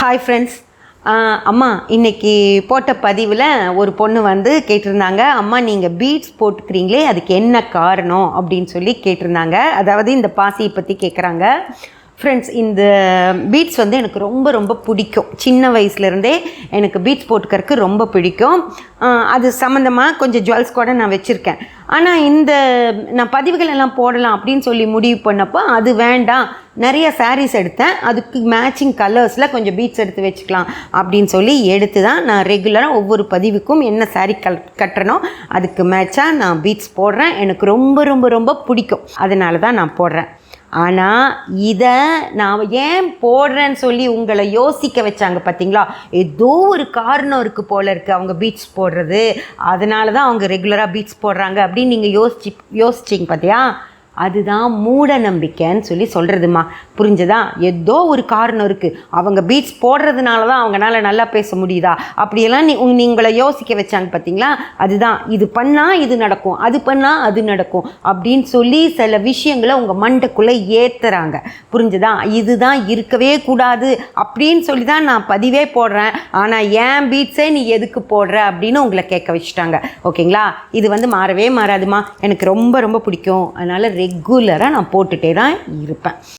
Hi friends அம்மா இன்றைக்கி போட்ட பதிவில் ஒரு பொண்ணு வந்து கேட்டிருந்தாங்க. அம்மா நீங்கள் பீட்ஸ் போட்டுக்கிறீங்களே அதுக்கு என்ன காரணம் அப்படின்னு சொல்லி கேட்டிருந்தாங்க. அதாவது இந்த பாசியை பற்றி கேட்குறாங்க ஃப்ரெண்ட்ஸ் இந்த பீட்ஸ் வந்து எனக்கு ரொம்ப ரொம்ப பிடிக்கும். சின்ன வயசுலேருந்தே எனக்கு பீட்ஸ் போட்டுக்கறக்கு ரொம்ப பிடிக்கும். அது சம்மந்தமாக கொஞ்சம் ஜுவல்ஸ் கூட நான் வச்சுருக்கேன். ஆனால் இந்த நான் பதிவுகள் எல்லாம் போடலாம் அப்படின்னு சொல்லி முடிவு பண்ணப்போ அது வேண்டாம். நிறைய சாரீஸ் எடுத்தேன். அதுக்கு மேட்சிங் கலர்ஸில் கொஞ்சம் பீட்ஸ் எடுத்து வச்சுக்கலாம் அப்படின்னு சொல்லி எடுத்து தான் நான் ரெகுலராக ஒவ்வொரு பதிவுக்கும் என்ன சாரீ கல் கட்டுறனோ அதுக்கு மேட்சாக நான் பீட்ஸ் போடுறேன். எனக்கு ரொம்ப ரொம்ப ரொம்ப பிடிக்கும். அதனால தான் நான் போடுறேன். ஆனால் இதை நான் ஏன் போடுறேன்னு சொல்லி உங்களை யோசிக்க வச்சாங்க பார்த்தீங்களா ஏதோ ஒரு காரணம் இருக்குது போல இருக்குது அவங்க பீட்ஸ் போடுறது. அதனால தான் அவங்க ரெகுலராக பீட்ஸ் போடுறாங்க அப்படின்னு நீங்கள் யோசிச்சு யோசிச்சிங்க பார்த்தியா அதுதான் மூட நம்பிக்கைன்னு சொல்லி சொல்கிறதுமா புரிஞ்சதா? ஏதோ ஒரு காரணம் இருக்குது அவங்க பீட்ஸ் போடுறதுனால தான் அவங்களால நல்லா பேச முடியுதா? அப்படியெல்லாம் நீ நீங்களை யோசிக்க வச்சாங்க பார்த்தீங்களா அதுதான். இது பண்ணால் இது நடக்கும். அது பண்ணால் அது நடக்கும். அப்படின்னு சொல்லி சில விஷயங்களை உங்கள் மண்டைக்குள்ளே ஏற்றுறாங்க புரிஞ்சதா? இதுதான் இருக்கவே கூடாது அப்படின்னு சொல்லி தான் நான் பதிவே போடுறேன். ஆனால் ஏன் பீட்ஸே நீ எதுக்கு போடுற அப்படின்னு உங்களை கேட்க வச்சுட்டாங்க. ஓகேங்களா? இது வந்து மாறவே மாறாதுமா. எனக்கு ரொம்ப ரொம்ப பிடிக்கும். அதனால் ரெகுலராக நான் போட்டுகிட்டே தான் இருப்பேன்.